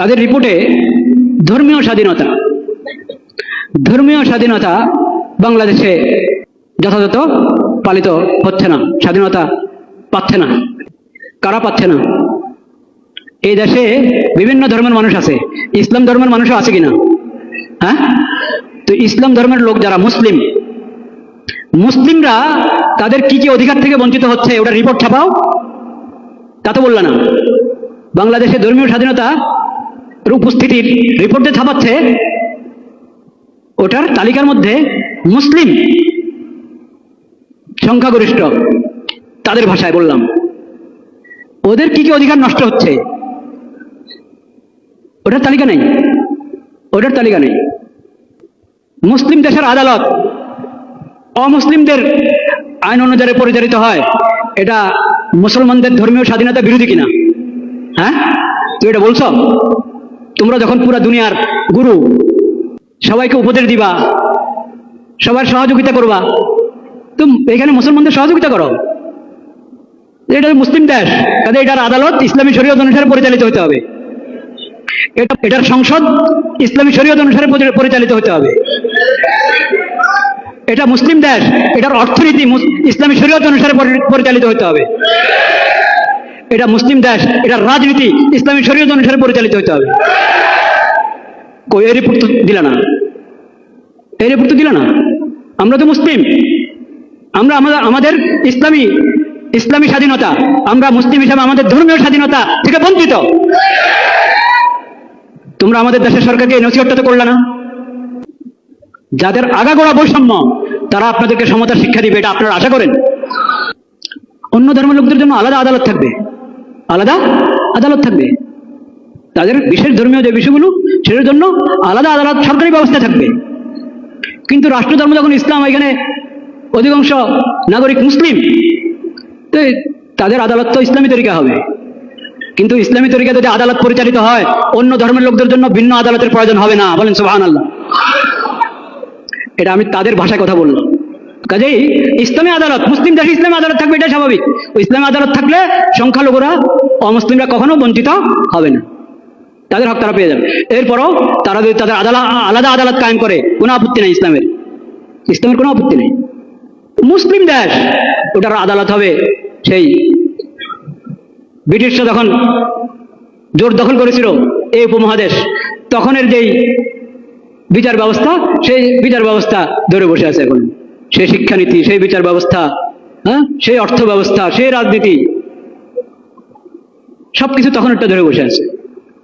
তাদের রিপোর্টে ধর্মীয় স্বাধীনতা ধর্মীয় স্বাধীনতা বাংলাদেশে যথাযথ পালিত হচ্ছে না, স্বাধীনতা পাচ্ছে না। কারা পাচ্ছে না? এই দেশে বিভিন্ন ধর্মের মানুষ আছে। ইসলাম ধর্মের মানুষও আছে কিনা? হ্যাঁ? তো ইসলাম ধর্মের লোক যারা মুসলিম, মুসলিমরা তাদের কি কি অধিকার থেকে বঞ্চিত হচ্ছে, ওটা রিপোর্ট ছাপাও? তা তো বললা না। বাংলাদেশে ধর্মীয় স্বাধীনতা উপস্থিতির রিপোর্টে ছাপাচ্ছে, ওটার তালিকার মধ্যে মুসলিম সংখ্যাগরিষ্ঠ, তাদের ভাষায় বললাম। ওদের কি কি অধিকার নষ্ট হচ্ছে? ওটার তালিকা নেই। ওটার তালিকা নেই। মুসলিম দেশের আদালত অমুসলিমদের আইন অনুযায়ী পরিচালিত হয়। এটা মুসলমানদের ধর্মীয় স্বাধীনতা বিরোধী কিনা? হ্যাঁ? তুই এটা বলছো? তোমরা যখন পুরা দুনিয়ার গুরু, সবাইকে উপদেশ দিবা, সবার সহযোগিতা করবা তুমি এখানে মুসলমানদের সহযোগিতা করো। এটা মুসলিম দেশ কাজে এটার আদালত ইসলামী শরীয়ত অনুসারে পরিচালিত হতে হবে। এটা, এটার সংসদ ইসলামী শরীয়ত অনুসারে পরিচালিত হতে হবে। এটা মুসলিম দেশ, এটার অর্থনীতি ইসলামী শরীয়ত অনুসারে পরিচালিত হতে হবে। এটা মুসলিম দেশ, এটা রাজনীতি, ইসলামী শরীয়ত অনুসারে পরিচালিত হতে হবে। কই, এই রিপোর্ট তো দিলে না? এই রিপোর্ট তো দিলে না? আমরা তো মুসলিম। আমরা আমাদের আমাদের ইসলামী ইসলামী স্বাধীনতা, আমরা মুসলিম হিসাবে আমাদের ধর্মীয় স্বাধীনতা থেকে বঞ্চিত। তোমরা আমাদের দেশের সরকারকে এই নথিহট্টা তো করলে না। যাদের আগাগোড়া বৈষম্য, তারা আপনাদেরকে সমতা শিক্ষা দিবে, এটা আপনারা আশা করেন। অন্য ধর্মের লোকদের জন্য আলাদা আদালত থাকবে। আলাদা আদালত থাকবে। তাদের বিশেষ ধর্মীয় যে বিষয়গুলো, সেটার জন্য আলাদা আদালত সরকারি ব্যবস্থা থাকবে। কিন্তু রাষ্ট্রধর্ম যখন ইসলাম এখানে অধিকাংশ নাগরিক মুসলিম, তো তাদের আদালত তো ইসলামী তরিকা হবে। কিন্তু ইসলামী তরিকা যদি আদালত পরিচালিত হয়, অন্য ধর্মের লোকদের জন্য ভিন্ন আদালতের প্রয়োজন হবে না। বলেন সুবাহান আল্লাহ এটা আমি তাদের ভাষায় কথা বললাম। কাজেই ইসলামী আদালত, মুসলিম দেশে ইসলামী আদালত থাকবে এটা স্বাভাবিক। ইসলামী আদালত থাকলে সংখ্যালঘুরা অমুসলিমরা কখনো বঞ্চিত হবে না। তাদের হক তারা পেয়ে যাবে। এরপরও তারা যদি তাদের আদালত আলাদা আদালত কায়েম করে, কোনো আপত্তি নেই ইসলামের। ইসলামের কোনো আপত্তি নেই। মুসলিম দেশ, ওটার আদালত হবে সেই ব্রিটিশরা যখন জোর দখল করেছিল এই উপমহাদেশ, তখনের যেই বিচার ব্যবস্থা, সেই বিচার ব্যবস্থা ধরে বসে আছে এখন। সেই শিক্ষানীতি, সেই বিচার ব্যবস্থা হ্যাঁ? সেই অর্থ ব্যবস্থা, সেই রাজনীতি সবকিছু তখন একটা ধরে বসে আছে।